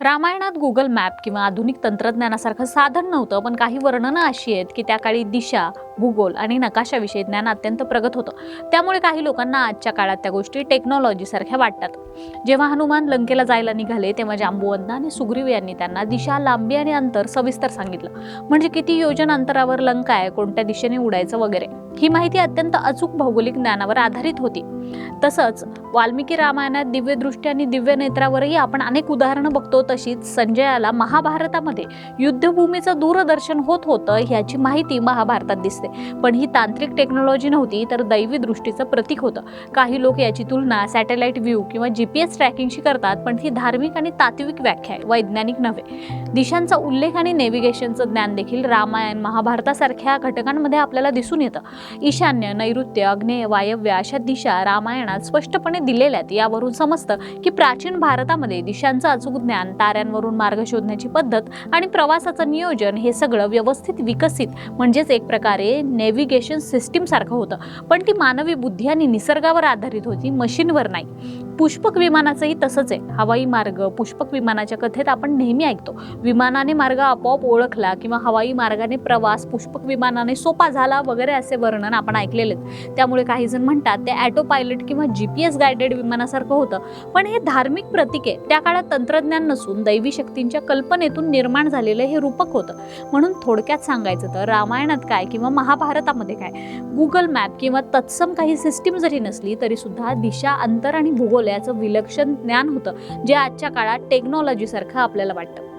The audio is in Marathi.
रामायणात गुगल मॅप किंवा आधुनिक तंत्रज्ञानासारखं साधन नव्हतं पण काही वर्णनं अशी आहेत की त्या काळी दिशा भूगोल आणि नकाशाविषयी ज्ञान अत्यंत प्रगत होतं. त्यामुळे काही लोकांना आजच्या काळात त्या गोष्टी टेक्नॉलॉजीसारख्या वाटतात. जेव्हा हनुमान लंकेला जायला निघाले तेव्हा जांबुवंत आणि सुग्रीव यांनी त्यांना दिशा लांबी आणि अंतर सविस्तर सांगितलं. म्हणजे किती योजन अंतरावर लंका आहे कोणत्या दिशेने उडायचं वगैरे. ही माहिती अत्यंत अचूक भौगोलिक ज्ञानावर आधारित होती. तसंच वाल्मिकी रामायणात दिव्यदृष्टी आणि दिव्य नेत्रावरही आपण अनेक उदाहरणं बघतो. तशीच संजयाला महाभारतामध्ये युद्धभूमीचं दूरदर्शन होत होतं ह्याची माहिती महाभारतात दिसते. पण ही तांत्रिक टेक्नॉलॉजी नव्हती तर दैवी दृष्टीचं प्रतीक होतं. काही लोक याची तुलना सॅटेलाइट व्ह्यू किंवा जी पी एस ट्रॅकिंगशी करतात पण ही धार्मिक आणि तात्विक व्याख्या आहे वैज्ञानिक नव्हे. दिशांचा उल्लेख आणि नेव्हिगेशनचं ज्ञान देखील रामायण महाभारतासारख्या घटकांमध्ये आपल्याला दिसून येतं. ईशान्य नैऋत्य अग्नेय वायव्य अशा दिशा रामायणात स्पष्टपणे दिलेल्या आहेत. यावरून समजतं की प्राचीन भारतामध्ये दिशांचं अचूक ज्ञान ताऱ्यांवरून मार्ग शोधण्याची पद्धत आणि प्रवासाचं नियोजन हे सगळं व्यवस्थित विकसित म्हणजेच एक प्रकारे नेव्हिगेशन सिस्टीम सारखं होतं. पण ती मानवी बुद्धी आणि निसर्गावर आधारित होती मशीनवर नाही. पुष्पक विमानाचंही तसंच आहे. हवाई मार्ग पुष्पक विमानाच्या कथेत आपण नेहमी ऐकतो. विमानाने मार्ग आपोआप ओळखला किंवा हवाई मार्गाने प्रवास पुष्पक विमानाने सोपा झाला वगैरे असे वर्णन आपण ऐकलेले आहेत. त्यामुळे काही जण म्हणतात ते ॲटो पायलट किंवा जी पी एस गायडेड विमानासारखं होतं. पण हे धार्मिक प्रतीक आहे. त्या काळात तंत्रज्ञान नसून दैवी शक्तींच्या कल्पनेतून निर्माण झालेलं हे रूपक होतं. म्हणून थोडक्यात सांगायचं तर रामायणात काय किंवा महाभारतामध्ये काय? गुगल मॅप किंवा तत्सम काही सिस्टीम जरी नसली तरी सुद्धा दिशा अंतर आणि भूगोल याचं विलक्षण ज्ञान होतं जे आजच्या काळात टेक्नॉलॉजीसारखं आपल्याला वाटतं.